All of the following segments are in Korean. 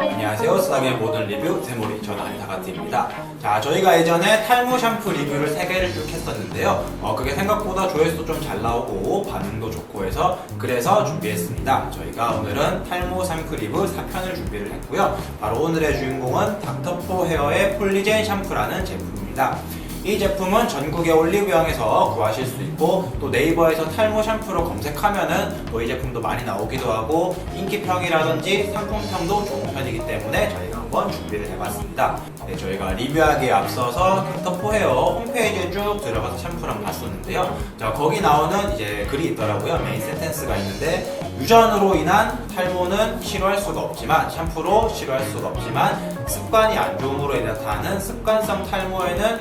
안녕하세요. 스나의 모든 리뷰 세모리 저는 안타가트입니다. 자, 저희가 예전에 탈모 샴푸 리뷰를 3개를 쭉 했었는데요. 어, 그게 생각보다 조회수도 좀 잘 나오고 반응도 좋고 해서 그래서 준비했습니다. 저희가 오늘은 탈모 샴푸 리뷰 4편을 준비를 했고요. 바로 오늘의 주인공은 닥터포 헤어의 폴리젠 샴푸라는 제품입니다. 이 제품은 전국의 올리브영에서 구하실 수 있고 또 네이버에서 탈모 샴푸로 검색하면은 또 이 제품도 많이 나오기도 하고 인기평이라든지 상품평도 좋은 편이기 때문에 저희가 한번 준비를 해봤습니다. 네, 저희가 리뷰하기에 앞서서 닥터포 헤어 홈페이지에 쭉 들어가서 한번 봤었는데요. 자 거기 나오는 이제 글이 있더라고요. 메인 센텐스가 있는데 유전으로 인한 탈모는 치료할 수가 없지만 샴푸로 치료할 수가 없지만 습관이 안 좋음으로 인해 나타나는 습관성 탈모에는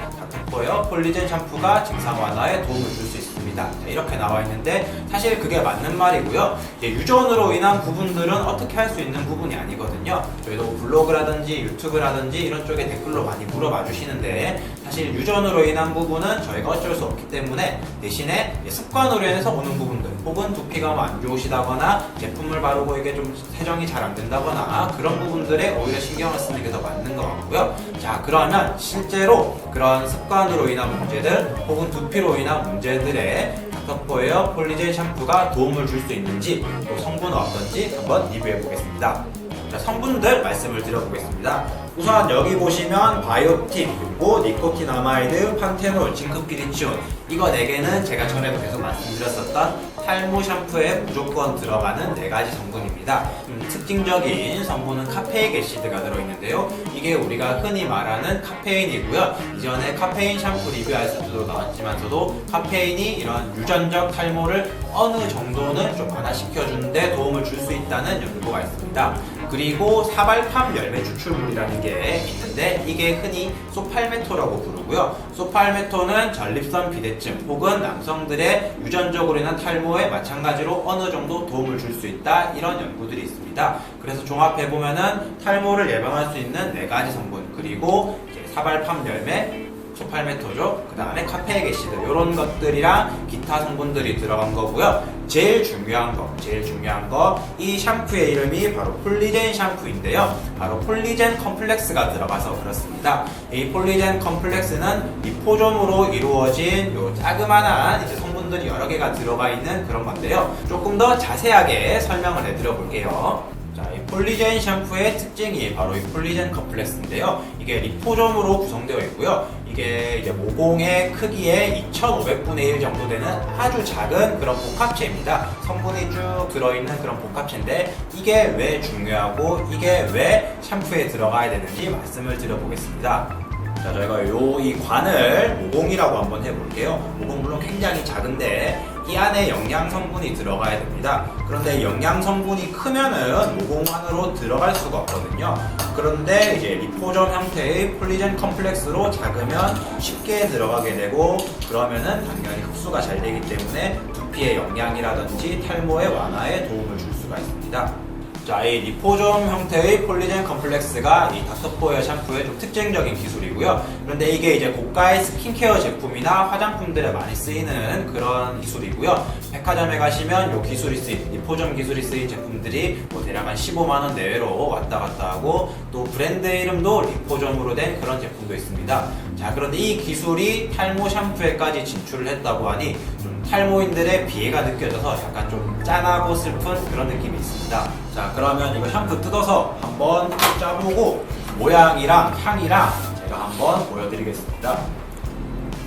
닥터포에어 폴리젠 샴푸가 증상 완화에 도움을 줄 수 있습니다. 자, 이렇게 나와 있는데 사실 그게 맞는 말이고요. 유전으로 인한 부분들은 어떻게 할 수 있는 부분이 아니거든요. 저희도 블로그라든지 유튜브라든지 이런 쪽에 댓글로 많이 물어봐 주시는데 사실 유전으로 인한 부분은 저희가 어쩔 수 없기 때문에 대신에 습관으로 인해서 오는 부분들 혹은 두피가 뭐 안 좋으시다거나 제품을 바르고 이게 좀 세정이 잘 안 된다거나 그런 부분들에 오히려 신경을 쓰는 게 더 맞는 것 같고요. 자 그러면 실제로 그런 습관으로 인한 문제들 혹은 두피로 인한 문제들에 닥터포에어 폴리젤 샴푸가 도움을 줄 수 있는지 또 성분은 어떤지 한번 리뷰해 보겠습니다. 자, 성분들 말씀을 드려보겠습니다. 우선 여기 보시면 바이오틴, 그리고 니코틴아마이드, 판테놀, 징크피리치온 이거 4개는 제가 전에도 계속 말씀드렸었던 탈모 샴푸에 무조건 들어가는 4가지 성분입니다. 음, 특징적인 성분은 카페인 애시드가 들어있는데요. 이게 우리가 흔히 말하는 카페인이고요. 이전에 카페인 샴푸 리뷰에서 도 나왔지만서도 카페인이 이런 유전적 탈모를 어느 정도는 좀 완화시켜주는데 도움을 줄 수 있다는 연구가 있습니다. 그리고 사발팜 열매 추출물이라는 게 있는데 이게 흔히 소팔메토라고 부르고요. 소팔메토는 전립선 비대증 혹은 남성들의 유전적으로 인한 탈모에 마찬가지로 어느 정도 도움을 줄 수 있다 이런 연구들이 있습니다. 그래서 종합해 보면은 탈모를 예방할 수 있는 네 가지 성분 그리고 사발팜 열매 소팔메토죠. 그 다음에 카페인 애시드 이런 것들이랑 기타 성분들이 들어간 거고요. 제일 중요한 거, 제일 중요한 거, 이 샴푸의 이름이 바로 폴리젠 샴푸인데요. 바로 폴리젠 컴플렉스가 들어가서 그렇습니다. 이 폴리젠 컴플렉스는 리포점으로 이루어진 요 자그마한 이제 성분들이 여러 개가 들어가 있는 그런 건데요. 조금 더 자세하게 설명을 해드려 볼게요. 자, 이 폴리젠 샴푸의 특징이 바로 이 폴리젠 컴플렉스인데요. 이게 리포점으로 구성되어 있고요. 이게 이제 모공의 크기의 2,500분의 1 정도 되는 아주 작은 그런 복합체입니다. 성분이 쭉 들어있는 그런 복합체인데 이게 왜 중요하고 이게 왜 샴푸에 들어가야 되는지 말씀을 드려보겠습니다. 자, 저희가 요 이 관을 모공이라고 한번 해볼게요. 모공 물론 굉장히 작은데 이 안에 영양 성분이 들어가야 됩니다. 그런데 영양 성분이 크면은 모공 안으로 들어갈 수가 없거든요. 그런데 이제 리포점 형태의 폴리젠 컴플렉스로 작으면 쉽게 들어가게 되고 그러면은 당연히 흡수가 잘 되기 때문에 두피의 영양이라든지 탈모의 완화에 도움을 줄 수가 있습니다. 자, 이 리포점 형태의 폴리젠 컴플렉스가 이 닥터포의 샴푸의 좀 특징적인 기술이고요. 그런데 이게 이제 고가의 스킨케어 제품이나 화장품들에 많이 쓰이는 그런 기술이고요. 백화점에 가시면 이 기술이 쓰인, 리포점 기술이 쓰인 제품들이 뭐 대략 한 15만원 내외로 왔다 갔다 하고 또 브랜드 이름도 리포점으로 된 그런 제품도 있습니다. 자, 그런데 이 기술이 탈모 샴푸에까지 진출을 했다고 하니 좀 탈모인들의 비애가 느껴져서 약간 좀 짠하고 슬픈 그런 느낌이 있습니다. 자, 그러면 이거 샴푸 뜯어서 한번 짜보고 모양이랑 향이랑 제가 한번 보여드리겠습니다.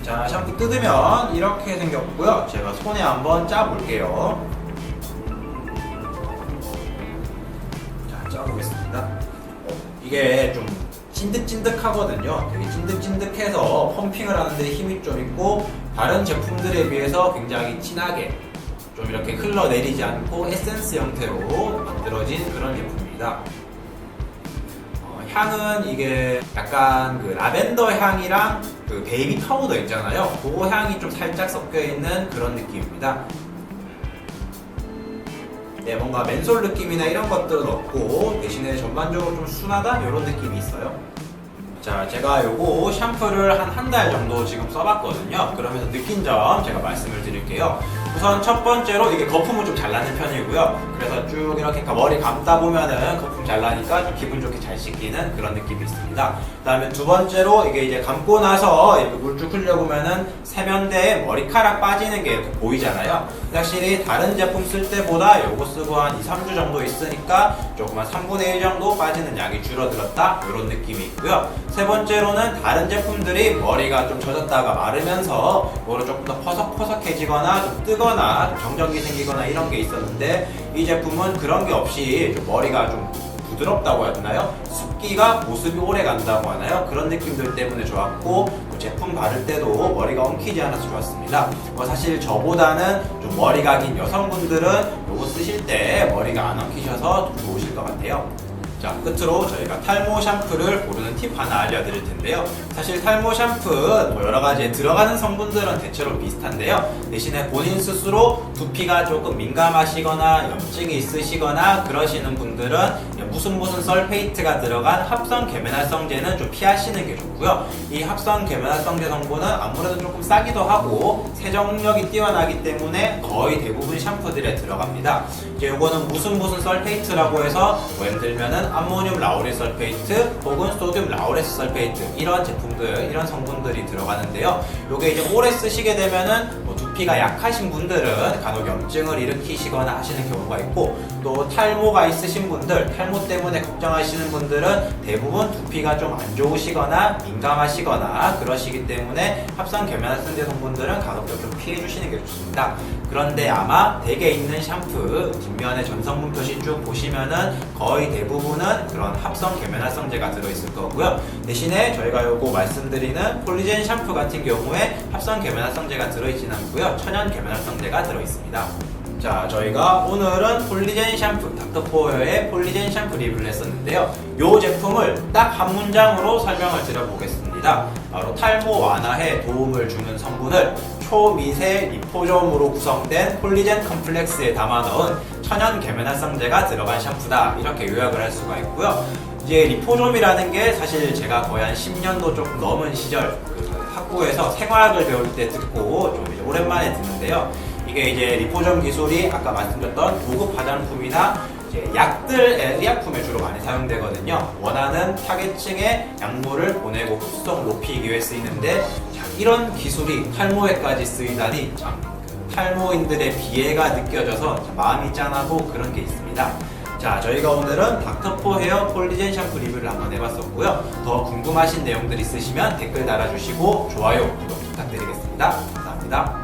자, 샴푸 뜯으면 이렇게 생겼고요. 제가 손에 한번 짜볼게요. 자, 짜보겠습니다. 어, 이게 좀 찐득찐득하거든요. 되게 찐득찐득해서 펌핑을 하는데 힘이 좀 있고 다른 제품들에 비해서 굉장히 진하게 좀 이렇게 흘러내리지 않고 에센스 형태로 만들어진 그런 제품입니다. 어, 향은 이게 약간 그 라벤더 향이랑 그 베이비 파우더 있잖아요. 그 향이 좀 살짝 섞여 있는 그런 느낌입니다. 네, 뭔가 맨솔 느낌이나 이런 것들은 없고 대신에 전반적으로 좀 순하다 이런 느낌이 있어요. 자, 제가 요거 샴푸를 한 한 달 정도 지금 써봤거든요. 그러면서 느낀 점 제가 말씀을 드릴게요. 우선 첫 번째로 이게 거품은 좀 잘 나는 편이고요. 그래서 쭉 이렇게 머리 감다 보면은 거품 잘 나니까 좀 기분 좋게 잘 씻기는 그런 느낌이 있습니다. 그 다음에 두 번째로 이게 이제 감고 나서 물쭉 흘려보면은 세면대에 머리카락 빠지는 게 보이잖아요. 확실히 다른 제품 쓸 때보다 요거 쓰고 한 2, 3주 정도 있으니까 조금 한 3분의 1 정도 빠지는 양이 줄어들었다 이런 느낌이 있고요. 세 번째로는 다른 제품들이 머리가 좀 젖었다가 마르면서 뭐로 조금 더 퍼석퍼석해지거나 좀 뜨거 나좀 정전기 생기거나 이런 게 있었는데 이 제품은 그런 게 없이 좀 머리가 좀 부드럽다고 해야 되나요? 습기가 보습이 오래 간다고 하나요? 그런 느낌들 때문에 좋았고 또 제품 바를 때도 머리가 엉키지 않아서 좋았습니다. 뭐 사실 저보다는 좀 머리가 긴 여성분들은 요거 쓰실 때 머리가 안 엉키셔서 좀 좋으실 것 같아요. 자, 끝으로 저희가 탈모 샴푸를 고르는 팁 하나 알려드릴 텐데요. 사실 탈모 샴푸 뭐 여러 가지에 들어가는 성분들은 대체로 비슷한데요. 대신에 본인 스스로 두피가 조금 민감하시거나 염증이 있으시거나 그러시는 분들은 무슨 무슨 설페이트가 들어간 합성 계면활성제는 좀 피하시는 게 좋고요. 이 합성 계면활성제 성분은 아무래도 조금 싸기도 하고 세정력이 뛰어나기 때문에 거의 대부분 샴푸들에 들어갑니다. 이제 요거는 무슨 무슨 설페이트라고 해서 뭐 예를 들면은 암모늄 라우릴 설페이트 혹은 소듐 라우레스 설페이트 이런 제품들 이런 성분들이 들어가는데요. 요게 이제 오래 쓰시게 되면은 뭐 두피가 약하신 분들은 간혹 염증을 일으키시거나 하시는 경우가 있고 또 탈모가 있으신 분들 탈모 때문에 걱정하시는 분들은 대부분 두피가 좀 안 좋으시거나 민감하시거나 그러시기 때문에 합성 계면활성제 성분들은 가급적 좀 피해 주시는 게 좋습니다. 그런데 아마 댁에 있는 샴푸 뒷면에 전성분 표시 쭉 보시면은 거의 대부분은 그런 합성 계면활성제가 들어있을 거고요. 대신에 저희가 요거 말씀드리는 폴리젠 샴푸 같은 경우에 합성 계면활성제가 들어있진 않고요. 천연 계면활성제가 들어있습니다. 자, 저희가 오늘은 폴리젠 샴푸, 닥터포어의 폴리젠 샴푸 리뷰를 했었는데요. 이 제품을 딱 한 문장으로 설명을 드려보겠습니다. 바로 탈모 완화에 도움을 주는 성분을 초미세 리포점으로 구성된 폴리젠 컴플렉스에 담아 넣은 천연 계면활성제가 들어간 샴푸다. 이렇게 요약을 할 수가 있고요. 이제 리포점이라는 게 사실 제가 거의 한 10년도 조금 넘은 시절 그 학부에서 생화학을 배울 때 듣고 좀 이제 오랜만에 듣는데요. 이게 이제 리포점 기술이 아까 말씀드렸던 고급 화장품이나 이제 약들 의약품에 주로 많이 사용되거든요. 원하는 타겟층에 약물을 보내고 흡수성 높이기 위해 쓰이는데 자, 이런 기술이 탈모에까지 쓰이다니 참 탈모인들의 비애가 느껴져서 참 마음이 짠하고 그런 게 있습니다. 자, 저희가 오늘은 닥터포 헤어 폴리젠 샴푸 리뷰를 한번 해봤었고요. 더 궁금하신 내용들 있으시면 댓글 달아주시고 좋아요, 구독 부탁드리겠습니다. 감사합니다.